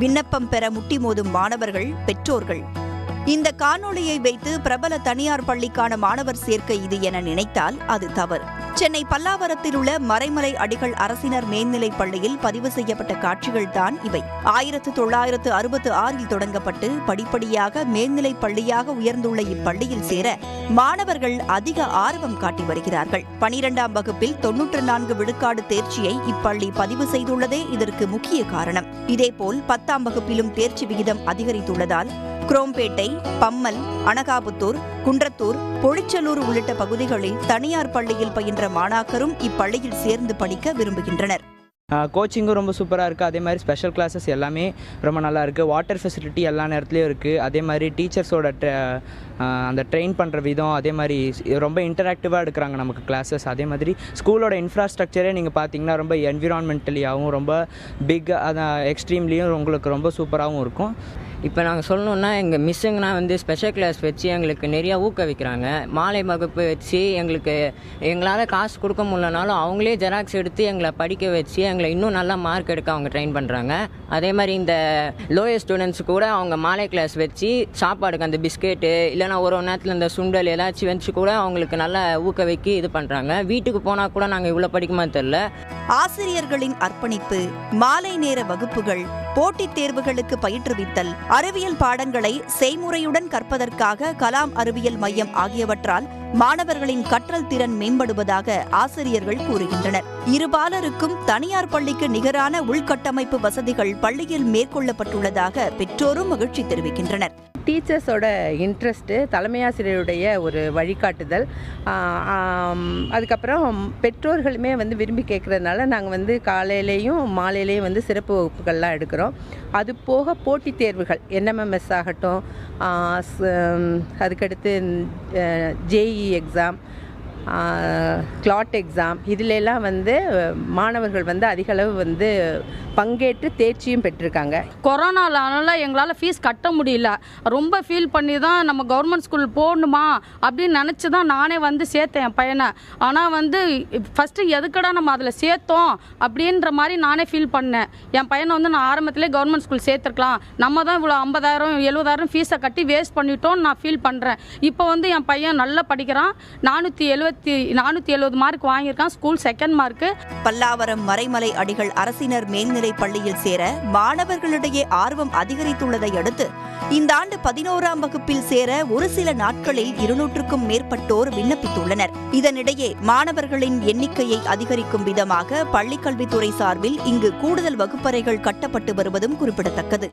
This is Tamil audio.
விண்ணப்பம் பெற முட்டி மோதும் மாணவர்கள் பெற்றோர்கள். இந்த காணொளியை வைத்து பிரபல தனியார் பள்ளிக்கான மாணவர் சேர்க்கை இது என நினைத்தால் அது தவறு. சென்னை பல்லாவரத்தில் உள்ள மறைமலை அடிகள் அரசினர் மேல்நிலைப் பள்ளியில் பதிவு செய்யப்பட்ட காட்சிகள் தான் இவை. ஆயிரத்து தொள்ளாயிரத்து அறுபத்து ஆறில் தொடங்கப்பட்டு படிப்படியாக மேல்நிலைப் பள்ளியாக உயர்ந்துள்ள இப்பள்ளியில் சேர மாணவர்கள் அதிக ஆர்வம் காட்டி வருகிறார்கள். பனிரெண்டாம் வகுப்பில் தொன்னூற்று நான்கு விழுக்காடு தேர்ச்சியை இப்பள்ளி பதிவு செய்துள்ளதே இதற்கு முக்கிய காரணம். இதேபோல் பத்தாம் வகுப்பிலும் தேர்ச்சி விகிதம் அதிகரித்துள்ளதால் குரோம்பேட்டை பம்மல் அனகாபுத்தூர் குன்றத்தூர் பொழிச்சலூர் உள்ளிட்ட பகுதிகளில் தனியார் பள்ளியில் பயின்ற மாணாக்கரும் இப்பள்ளியில் சேர்ந்து படிக்க விரும்புகின்றனர். கோச்சிங்கும் ரொம்ப சூப்பராக இருக்குது அதே மாதிரி ஸ்பெஷல் கிளாஸஸ் எல்லாமே ரொம்ப நல்லா இருக்குது வாட்டர் ஃபெசிலிட்டி எல்லா நேரத்துலையும் இருக்குது அதே மாதிரி டீச்சர்ஸோட அந்த ட்ரெயின் பண்ணுற விதம் அதே மாதிரி ரொம்ப இன்டராக்டிவாக எடுக்கிறாங்க நமக்கு கிளாஸஸ் அதே மாதிரி ஸ்கூலோட இன்ஃப்ராஸ்ட்ரக்சரே நீங்கள் பார்த்தீங்கன்னா ரொம்ப என்விரான்மெண்டலியாகவும் ரொம்ப பிக் அதான் எக்ஸ்ட்ரீம்லேயும் உங்களுக்கு ரொம்ப சூப்பராகவும் இருக்கும். இப்போ நாங்கள் சொல்லணுன்னா எங்கள் மிஸ்ஸுங்கன்னா வந்து ஸ்பெஷல் கிளாஸ் வச்சு எங்களுக்கு நிறையா ஊக்குவிக்கிறாங்க. மாலை வகுப்பு வச்சு எங்களுக்கு எங்களால் காசு கொடுக்க முடியலனாலும் அவங்களே ஜெராக்ஸ் எடுத்து எங்களை படிக்க வச்சு எங்களை இன்னும் நல்லா மார்க் எடுக்க அவங்க ட்ரெயின் பண்ணுறாங்க அதே மாதிரி இந்த லோயர் ஸ்டூடெண்ட்ஸ் கூட அவங்க மாலை கிளாஸ் வச்சு சாப்பாடுக்கு அந்த பிஸ்கெட்டு இல்லைனா ஒரு ஒரு நேரத்தில் இந்த சுண்டல் ஏதாச்சும் வச்சு கூட அவங்களுக்கு நல்லா ஊக்குவிக்கி இது பண்ணுறாங்க வீட்டுக்கு போனால் கூட நாங்கள் இவ்வளோ படிக்குமா தெரில ஆசிரியர்களின் அர்ப்பணிப்பு மாலை நேர வகுப்புகள் போட்டித் தேர்வுகளுக்கு பயிற்றுவித்தல். அறிவியல் பாடங்களை செய்முறையுடன் கற்பதற்காக கலாம் அறிவியல் மையம் ஆகியவற்றால் மாணவர்களின் கற்றல் திறன் மேம்படுவதாக ஆசிரியர்கள் கூறுகின்றனர். இருபாலருக்கும் தனியார் பள்ளிக்கு நிகரான உள்கட்டமைப்பு வசதிகள் பள்ளியில் மேற்கொள்ளப்பட்டுள்ளதாக பெற்றோரும் மகிழ்ச்சி தெரிவிக்கின்றனர். டீச்சர்ஸோட இன்ட்ரெஸ்ட்டு தலைமையாசிரியருடைய ஒரு வழிகாட்டுதல். அதுக்கப்புறம் பெற்றோர்களுமே வந்து விரும்பி கேட்குறதுனால நாங்கள் வந்து காலையிலேயும் மாலையிலேயும் வந்து சிறப்பு வகுப்புகள்லாம் எடுக்கிறோம். அது போக போட்டித் தேர்வுகள் என்எம்எம்எஸ் ஆகட்டும் அதுக்கடுத்து ஜேஇ எக்ஸாம் கிளாட் எக்ஸாம் இதிலெல்லாம் வந்து மாணவர்கள் வந்து அதிகளவு வந்து பங்கேற்று தேர்ச்சியும் பெற்றிருக்காங்க. கொரோனானால எங்களால் ஃபீஸ் கட்ட முடியல. ரொம்ப ஃபீல் பண்ணி தான் நம்ம கவர்மெண்ட் ஸ்கூல் போகணுமா அப்படின்னு நினச்சி தான் நானே வந்து சேர்த்தேன் என் பையனை. ஆனால் வந்து ஃபஸ்ட்டு எதுக்கடா நம்ம அதில் சேர்த்தோம் அப்படின்ற மாதிரி நானே ஃபீல் பண்ணேன். என் பையனை வந்து நான் ஆரம்பத்திலே கவர்மெண்ட் ஸ்கூல் சேர்த்துருக்கலாம். நம்ம தான் இவ்வளோ ஐம்பதாயிரம் எழுபதாயிரம் ஃபீஸை கட்டி வேஸ்ட் பண்ணிட்டோம்னு நான் ஃபீல் பண்ணுறேன் இப்போ வந்து என் பையன் நல்லா படிக்கிறான். நானூற்றி எழுபத்தி நானூற்றி எழுபது mark வாங்கியிருக்கான். School second mark Pallavaram Maraimalai Adigal அரசினர் மேல்நிலைப் பள்ளியில் சேர மாணவர்களிடையே ஆர்வம் அதிகரித்துள்ளதை அடுத்து இந்த ஆண்டு பதினோராம் வகுப்பில் சேர ஒரு சில நாட்களில் இருநூற்றுக்கும் மேற்பட்டோர் விண்ணப்பித்துள்ளனர். இதனிடையே மாணவர்களின் எண்ணிக்கையை அதிகரிக்கும் விதமாக பள்ளிக்கல்வித்துறை சார்பில் இங்கு கூடுதல் வகுப்பறைகள் கட்டப்பட்டு வருவதும் குறிப்பிடத்தக்கது.